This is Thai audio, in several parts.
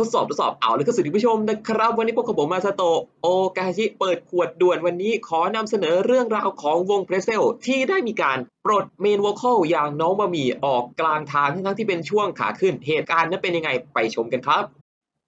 ทดสอบทดสอบเอาเลยก็สวัสดีผู้ชมนะครับ วันนี้พวกกับผมมาซาโตโอกาชิเปิดขวดด่วนวันนี้ขอนำเสนอเรื่องราวของวงเพรสเซลที่ได้มีการปลดเมนวอลคอลอย่างน้องบะหมี่ออกกลางทางทั้งที่เป็นช่วงขาขึ้นเหตุการณ์นั้นเป็นยังไงไปชมกันครับ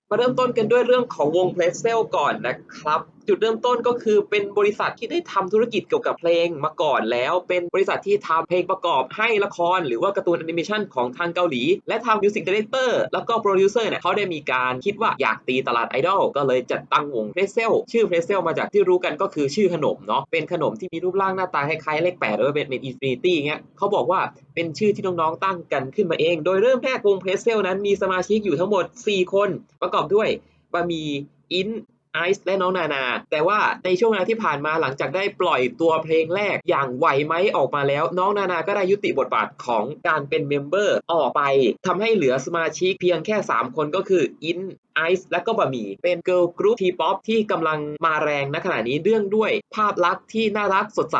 มาเริ่มต้นกันด้วยเรื่องของวงเพรสเซลก่อนนะครับจุดเริ่มต้นก็คือเป็นบริษัทที่ได้ทำธุรกิจเกี่ยวกับเพลงมาก่อนแล้ว เป็นบริษัทที่ทำเพลงประกอบให้ละคร หรือว่าการ์ตูนแอนิเมชันของทางเกาหลี และทำมิวสิกดีเรคเตอร์แล้วก็โปรดิวเซอร์เนี่ยเขาได้มีการคิดว่าอยากตีตลาดไอดอลก็เลยจัดตั้งวงเพลสเซลชื่อเพลสเซลมาจากที่รู้กันก็คือชื่อขนมเนาะเป็นขนมที่มีรูปร่างหน้าตาคล้ายๆเลขแปดหรือว่าเป็นอินฟินิตี้เงี้ยเขาบอกว่าเป็นชื่อที่น้องๆตั้งกันขึ้นมาเอง โดยเริ่มแรกวงเพลสเซลนั้นมีสมาชิกอยู่ทั้งหมด 4 คนประกอบด้วยบะหมี่อิน ไอซ์และน้องนานา แต่ว่าในช่วงเวลาที่ผ่านมาหลังจากได้ปล่อยตัวเพลงแรกอย่างไหวไหมออกมาแล้ว น้องนานาก็ได้ยุติบทบาทของการเป็นเมมเบอร์ออกไปทำให้เหลือสมาชิกเพียงแค่ 3 คนก็คืออินไอซ์และก็บะหมี่เป็นเกิร์ลกรุ๊ปทีป๊อปที่กำลังมาแรงณขณะนี้เรื่องด้วยภาพลักษณ์ที่น่ารักสดใส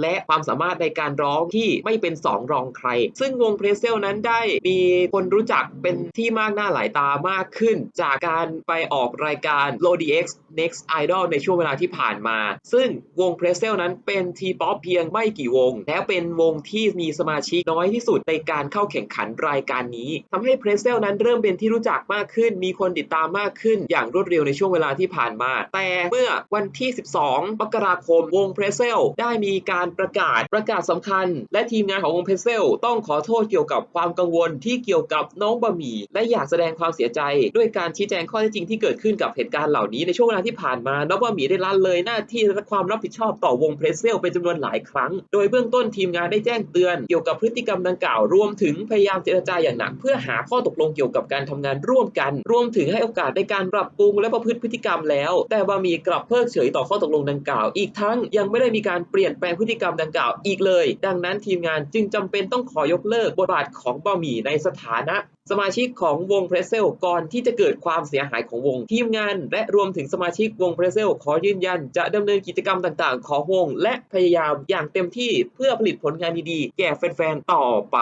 และความสามารถในการร้องที่ไม่เป็นสองรองใคร ซึ่งวงเพรสเซลนั้นได้มีคนรู้จักเป็นที่มากหน้าหลายตามากขึ้น จากการไปออกรายการ l o d x Next Idol ในช่วงเวลาที่ผ่านมา ซึ่งวงเพรสเซลนั้นเป็นทีป๊อปเพียงไม่กี่วง แล้วเป็นวงที่มีสมาชิกน้อยที่สุดในการเข้าแข่งขันรายการนี้ทำให้เพรสเซลนั้นเริ่มเป็นที่รู้จักมากขึ้นมีคนติดตามมากขึ้นอย่างรวดเร็วในช่วงเวลาที่ผ่านมา แต่เมื่อวันที่ 12 มกราคมวงเพรสเซลได้มีการประกาศประกาศสำคัญ และทีมงานของวงเพรสเซลต้องขอโทษเกี่ยวกับความกังวลที่เกี่ยวกับน้องบะหมี่และอยากแสดงความเสียใจ ด้วยการชี้แจงข้อเท็จจริงที่เกิดขึ้นกับเหตุการณ์เหล่านี้ในช่วงเวลาที่ผ่านมาน้องบะหมี่ได้ละเลยหน้าที่และความรับผิดชอบต่อวงเพรสเซลเป็นจำนวนหลายครั้ง โดยเบื้องต้นทีมงานได้แจ้งเตือนเกี่ยวกับพฤติกรรมดังกล่าวรวมถึงพยายามเจรจาอย่างหนัก เพื่อหาข้อตกลงเกี่ยวกับการทำงานร่วมกัน รวมถึงให้โอกาสในการปรับปรุงและประพฤติพฤติกรรมแล้ว แต่บะหมี่กลับเพิกเฉยต่อข้อตกลงดังกล่าว อีกทั้งยังไม่ได้มีการเปลี่ยนแปลงพฤติกรรมดังกล่าวอีกเลย ดังนั้นทีมงานจึงจำเป็นต้องขอยกเลิกบทบาทของบะหมี่ในสถานะ สมาชิกของวงเพรสเซลก่อนที่จะเกิดความเสียหายของวงทีมงาน และรวมถึงสมาชิกวงเพรสเซลขอยืนยัน จะดำเนินกิจกรรมต่างๆ ของวง และพยายามอย่างเต็มที่เพื่อผลิตผลงานดีๆ แก่แฟนๆ ต่อไป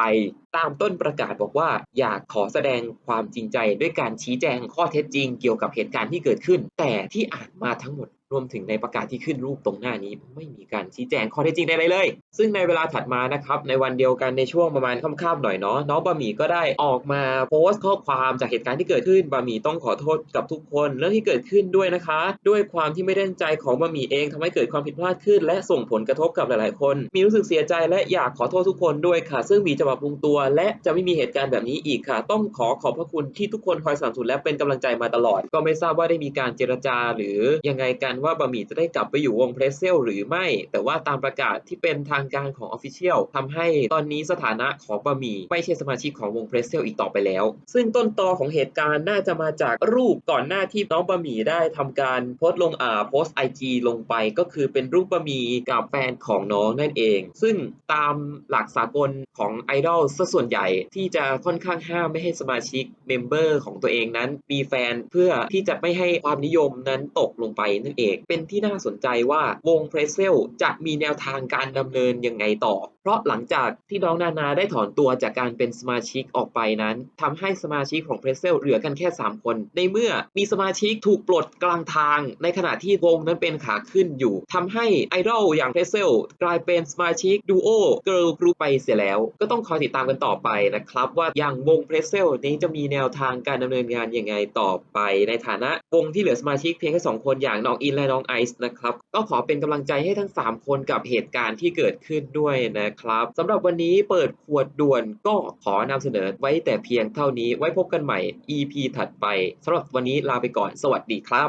ตามต้นประกาศบอกว่า อยากขอแสดงความจริงใจด้วยการชี้แจงข้อเท็จจริงเกี่ยวกับเหตุการณ์ที่เกิดขึ้น แต่ที่อ่านมาทั้งหมด รวมถึงในประกาศที่ขึ้นรูปตรงหน้านี้ ไม่มีการชี้แจงข้อเท็จจริงใดๆเลย ซึ่งในเวลาถัดมานะครับ ในวันเดียวกันในช่วงประมาณค่ำๆหน่อยเนาะน้องบะหมี่ก็ได้ออกมาโพสต์ข้อความจากเหตุการณ์ที่เกิดขึ้นบะหมี่ต้องขอโทษกับทุกคนเรื่องที่เกิดขึ้นด้วยนะคะ ด้วยความที่ไม่ได้ใจของบะหมี่เองทำให้เกิดความผิดพลาดขึ้น และส่งผลกระทบกับหลายๆ คน มีรู้สึกเสียใจและอยากขอโทษทุกคนด้วยค่ะ ซึ่งมีจะปรับปรุงตัว และจะไม่มีเหตุการณ์แบบนี้อีกค่ะ ต้องขอขอบพระคุณที่ทุกคนคอยสนับสนุนและเป็นกำลังใจมาตลอด ก็ไม่ทราบว่าได้มีการเจรจาหรือยังไงกันว่าบะหมี่จะได้กลับไปอยู่วงเพรสเซลหรือไม่ แต่ว่าตามประกาศที่เป็นทางการของ Official ทำให้ตอนนี้สถานะของบะหมี่ไม่ใช่สมาชิกของวงเพรสเซลอีกต่อไปแล้ว ซึ่งต้นตอของเหตุการณ์น่าจะมาจากรูปก่อนหน้าที่น้องบะหมี่ได้ทำการโพสต์ลงอ่าโพสต์ไอจีลงไปก็คือเป็นรูปบะหมี่กับแฟนของน้องนั่นเอง ซึ่งตามหลักสากลของไอดอลซะส่วนใหญ่ที่จะค่อนข้างห้ามไม่ให้สมาชิกเมมเบอร์ของตัวเองนั้นมีแฟนเพื่อที่จะไม่ให้ความนิยมนั้นตกลงไปนั่นเองเป็นที่น่าสนใจว่าวงเพรสเซลจะมีแนวทางการดำเนินยังไงต่อเพราะหลังจากที่น้องนานาได้ถอนตัวจากการเป็นสมาชิกออกไปนั้นทำให้สมาชิกของเพรสเซลเหลือกันแค่ 3 คน ในเมื่อมีสมาชิกถูกปลดกลางทาง ในขณะที่วงนั้นเป็นขาขึ้นอยู่ทำให้ไอดอลอย่างเพรสเซลกลายเป็นสมาชิกดูโอเกิร์ลกรุ๊ปไปเสียแล้ว ก็ต้องคอยติดตามกันต่อไปนะครับ ว่าอย่างวงเพรสเซลนี้จะมีแนวทางการดำเนินงานยังไงต่อไป ในฐานะวงที่เหลือสมาชิกเพียงแค่สองคนอย่างน้องอินและน้องไอซ์นะครับก็ขอเป็นกำลังใจให้ทั้ง 3 คนกับเหตุการณ์ที่เกิดขึ้นด้วยนะครับสำหรับวันนี้เปิดขวดด่วนก็ขอนำเสนอไว้แต่เพียงเท่านี้ไว้พบกันใหม่ EP ถัดไปสำหรับวันนี้ลาไปก่อนสวัสดีครับ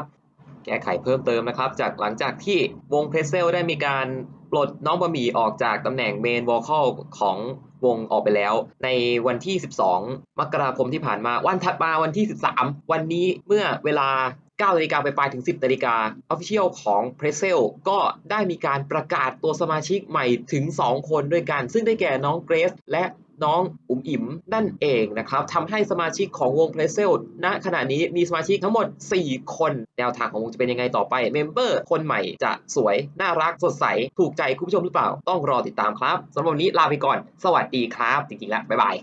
แก้ไขเพิ่มเติมนะครับ จากหลังจากที่วงเพรสเซลได้มีการปลดน้องบะหมี่ออกจากตำแหน่งเมนวอลคอลของวงออกไปแล้ว ในวันที่ 12 มกราคมที่ผ่านมาวันถัดมาวันที่ 13 วันนี้เมื่อเวลา 9นาฬิกาไปปลายถึง 10นาฬิกา Official ของ p r e s s e l ก็ได้มีการประกาศตัวสมาชิกใหม่ถึง 2 คนด้วยกัน ซึ่งได้แก่น้องเกรซและน้องอุ๋มอิ๋มนั่นเองนะครับทำให้สมาชิกของวง p r e s s e l ณขณะนี้มีสมาชิกทั้งหมด 4 คน แนวทางของวงจะเป็นยังไงต่อไป เมมเบอร์ คนใหม่จะสวย น่ารัก สดใส ถูกใจคุณผู้ชมหรือเปล่า ต้องรอติดตามครับสำหรับวันนี้ลาไปก่อน สวัสดีครับ จริงๆแล้ว บ๊ายบาย